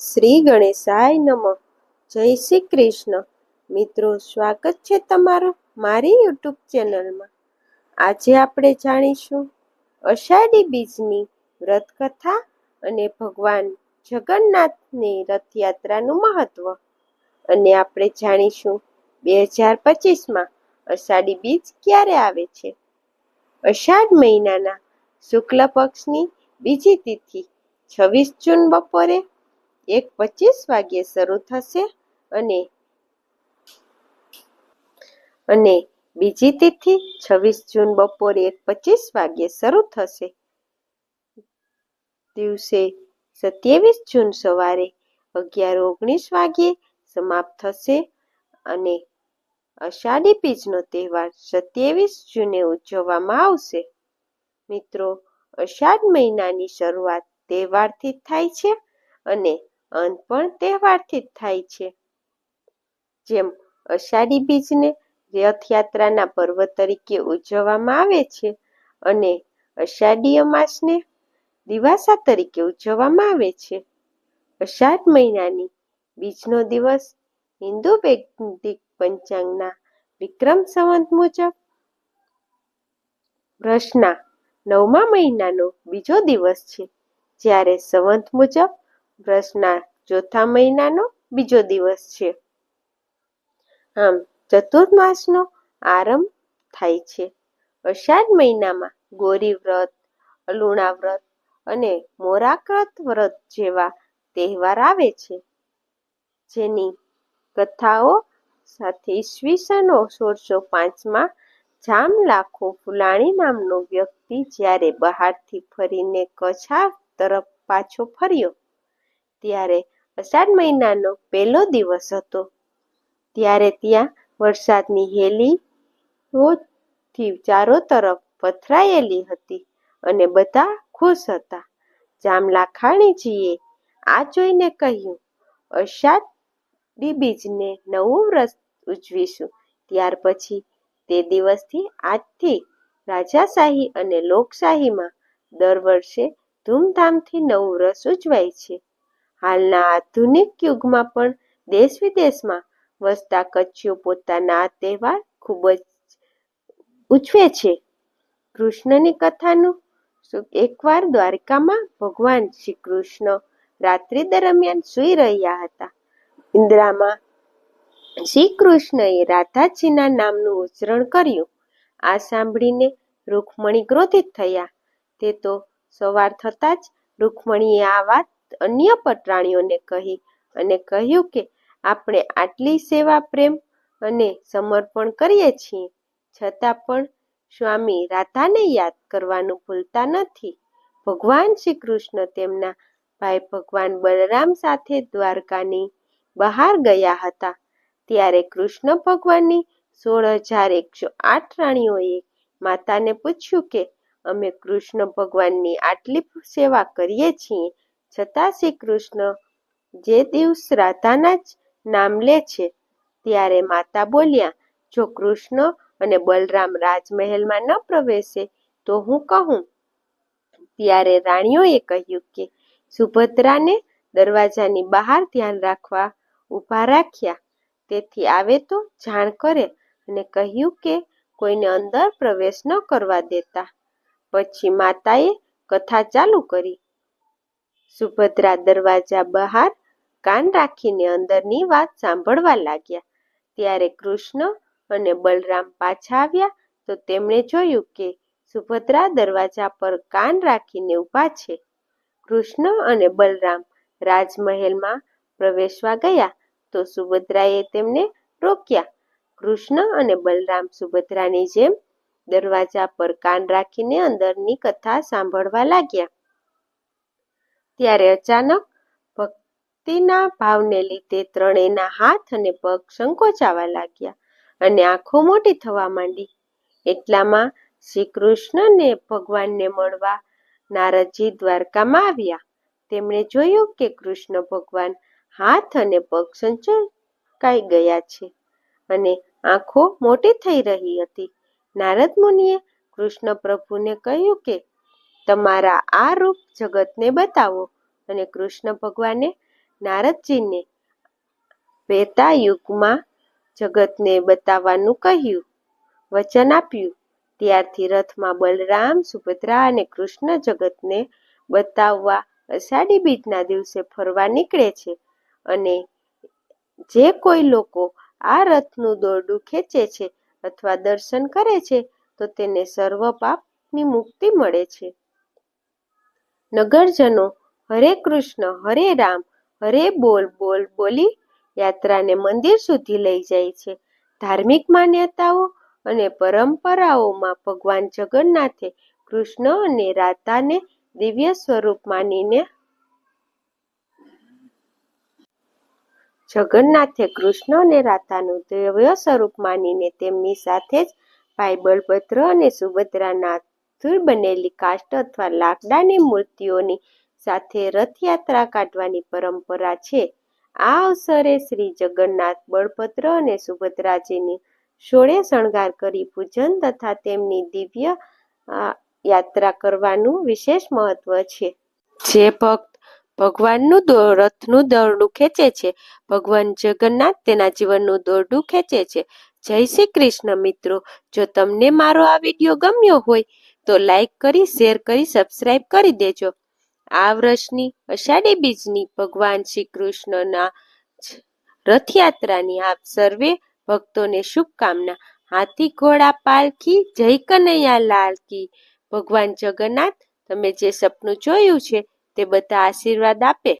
શ્રી ગણેશાય નમઃ. જય શ્રી કૃષ્ણ. મિત્રો, સ્વાગત છે તમારું મારી યુટ્યુબ ચેનલમાં. આજે આપણે જાણીશું અષાઢી બીજની વ્રત કથા અને ભગવાન જગન્નાથની રથયાત્રાનું મહત્વ. અને આપણે જાણીશું બે હજાર પચીસમાં અષાઢી બીજ ક્યારે આવે છે. અષાઢ મહિનાના શુક્લ પક્ષની બીજી તિથિ છવ્વીસ જૂન બપોરે એક પચીસ વાગ્યે શરૂ થશે અને અને બીજી તિથિ છવ્વીસ જૂન બપોરે એક પચીસ વાગ્યે શરૂ થશે. દિવસે સત્યાવીસ જૂન સવારે અગિયાર ઓગણીસ વાગ્યે સમાપ્ત થશે અને અષાઢી બીજનો તહેવાર સત્યાવીસ જૂને ઉજવવામાં આવશે. મિત્રો, અષાઢ મહિનાની શરૂઆત તહેવારથી થાય છે અને અંત પણ તહેવારથી જ થાય છે. જેમ અષાઢી બીજને રથયાત્રાના પર્વ તરીકે ઉજવવામાં આવે છે અને અષાઢી અમાસને દિવાસા તરીકે ઉજવવામાં આવે છે. અષાઢ મહિનાની બીજનો દિવસ હિન્દુ વૈદિક પંચાંગના વિક્રમ સંવત મુજબ વર્ષના નવમા મહિનાનો બીજો દિવસ છે. જ્યારે સંવત મુજબ વર્ષના ચોથા મહિનાનો બીજો દિવસ છે. આમ ચતુર્માસનો આરંભ થાય છે. અષાઢ મહિનામાં ગોરી વ્રત, અલુણા વ્રત અને મોરાકૃત વ્રત જેવા તહેવાર આવે છે. જેની કથાઓ સાથે ઈસવીસન સોળસો પાંચમાં જામ લાખો ફુલાણી નામનો વ્યક્તિ જ્યારે બહારથી ફરીને કચ્છ તરફ પાછો ફર્યો ત્યારે અષાઢ મહિનાનો પહેલો દિવસ હતો. ત્યારે ત્યાં વરસાદની હેલીઓથી ચારો તરફ પથરાયેલી હતી અને બધા ખુશ હતા. જામલા ખાણીજીએ આ જોઈને કહ્યું, અષાઢી બીજને નવું વ્રત ઉજવીશું. ત્યાર પછી તે દિવસથી આજથી રાજાશાહી અને લોકશાહીમાં દર વર્ષે ધૂમધામથી નવું રસ ઉજવાય છે. હાલના આધુનિક યુગમાં પણ દેશ વિદેશમાં વસતા કચ્છીઓ પોતાના તહેવાર ખૂબ જ ઉજવે છે. કૃષ્ણની કથાનું એકવાર દ્વારકામાં ભગવાન શ્રી કૃષ્ણ રાત્રિ દરમિયાન સૂઈ રહ્યા હતા. ઇન્દ્રામાં શ્રી કૃષ્ણએ રાધાજીના નામનું ઉચ્ચારણ કર્યું. આ સાંભળીને રૂકમણી ક્રોધિત થયા. તે તો સવાર થતાં જ રૂકમણીએ આ વાત અન્ય પટરાણીઓને કહી અને કહ્યું કે, આપણે આટલી સેવા, પ્રેમ અને સમર્પણ કરીએ છીએ. છતાં પણ સ્વામી રાધાને યાદ કરવાનું ભૂલતા નથી. ભગવાન શ્રી કૃષ્ણ તેમના ભાઈ ભગવાન બલરામ સાથે દ્વારકાની બહાર ગયા હતા. ત્યારે કૃષ્ણ ભગવાનની સોળ હજાર એકસો આઠ રાણીઓએ માતાને પૂછ્યું કે, અમે કૃષ્ણ ભગવાનની આટલી સેવા કરીએ છીએ છતાં શ્રી કૃષ્ણ જે દિવસ રાધાના જ નામ લે છે, ત્યારે માતા બોલ્યા, જો કૃષ્ણ અને બલરામ રાજમહેલમાં ન પ્રવેશે, તો હું કહું. ત્યારે રાણીઓએ કહ્યું કે સુભદ્રાને દરવાજાની બહાર ધ્યાન રાખવા ઊભા રાખ્યા. તેથી આવે તો જાણ કરે અને કહ્યું કે કોઈને અંદર પ્રવેશ ન કરવા દેતા. પછી માતાએ કથા ચાલુ કરી. સુભદ્રા દરવાજા બહાર કાન રાખીને અંદરની વાત સાંભળવા લાગ્યા. ત્યારે કૃષ્ણ અને બલરામ પાછા આવ્યા તો તેમણે જોયું કે સુભદ્રા દરવાજા પર કાન રાખીને ઊભા છે. કૃષ્ણ અને બલરામ રાજમહેલમાં પ્રવેશવા ગયા તો સુભદ્રાએ તેમને રોક્યા. કૃષ્ણ અને બલરામ સુભદ્રાની જેમ દરવાજા પર કાન રાખીને અંદરની કથા સાંભળવા લાગ્યા. ત્યારે અચાનક ભક્તિના ભાવને લીધે ત્રણેયના હાથ અને પગ સંકોચાવા લાગ્યા અને આંખો મોટી થવા માંડી. એટલામાં શ્રી કૃષ્ણને ભગવાનને મળવા નારદજી દ્વારકામાં આવ્યા. તેમણે જોયું કે કૃષ્ણ ભગવાન હાથ અને પગ સંચકાઈ ગયા છે અને આંખો મોટી થઈ રહી હતી. નારદ મુનિએ કૃષ્ણ પ્રભુને કહ્યું કે તમારા આ રૂપ જગતને બતાવો અને કૃષ્ણ ભગવાને નારદજીને વેતા યુગમાં જગતને બતાવવાનું કહ્યું, વચન આપ્યું. ત્યારથી રથમાં બલરામ, સુભદ્રા અને કૃષ્ણ જગતને બતાવવા અષાઢી બીજના દિવસે ફરવા નીકળે છે અને જે કોઈ લોકો આ રથનું દોરડું ખેંચે છે અથવા દર્શન કરે છે, તો તેને સર્વ પાપની મુક્તિ મળે છે. નગરજનો, હરે કૃષ્ણ, હરે રામ, હરે બોલ બોલ, બોલી યાત્રાને મંદિર સુધી લઈ જાય છે. ધાર્મિક માન્યતાઓ અને પરંપરાઓમાં ભગવાન જગન્નાથે કૃષ્ણ અને રાધાને દિવ્ય સ્વરૂપ માનીને જગન્નાથે કૃષ્ણ અને રાધાનું દિવ્ય સ્વરૂપ માનીને તેમની સાથે જ ભાઈ બળભદ્ર અને સુભદ્રાના હાથથી બનેલી કાષ્ટ અથવા લાકડાની મૂર્તિઓની સાથે રથયાત્રા કાઢવાની પરંપરા છે. આ અવસરે શ્રી જગન્નાથ બળભદ્ર અને સુભદ્રાજીની સોળે શણગાર કરી પૂજન તથા તેમની દિવ્ય યાત્રા કરવાનું વિશેષ મહત્વ છે. જે ભક્ત ભગવાનનું રથનું દોરડું ખેંચે છે. ભગવાન જગન્નાથ તેના જીવનનું દોરડું ખેંચે છે. જય શ્રી કૃષ્ણ મિત્રો. જો તમને મારો આ વીડિયો ગમ્યો હોય, તો લાઈક કરી, શેર કરી સબસ્ક્રાઈબ કરી દેજો. આ વર્ષની અષાઢી બીજની ભગવાન શ્રી કૃષ્ણના રથયાત્રાની આપ સર્વે ભક્તોને શુભકામના. હાથી ઘોડા પાલખી, જય કનૈયા લાલ કી ભગવાન જગન્નાથ, તમે જે સપનું જોયું છે તે બધા આશીર્વાદ આપે.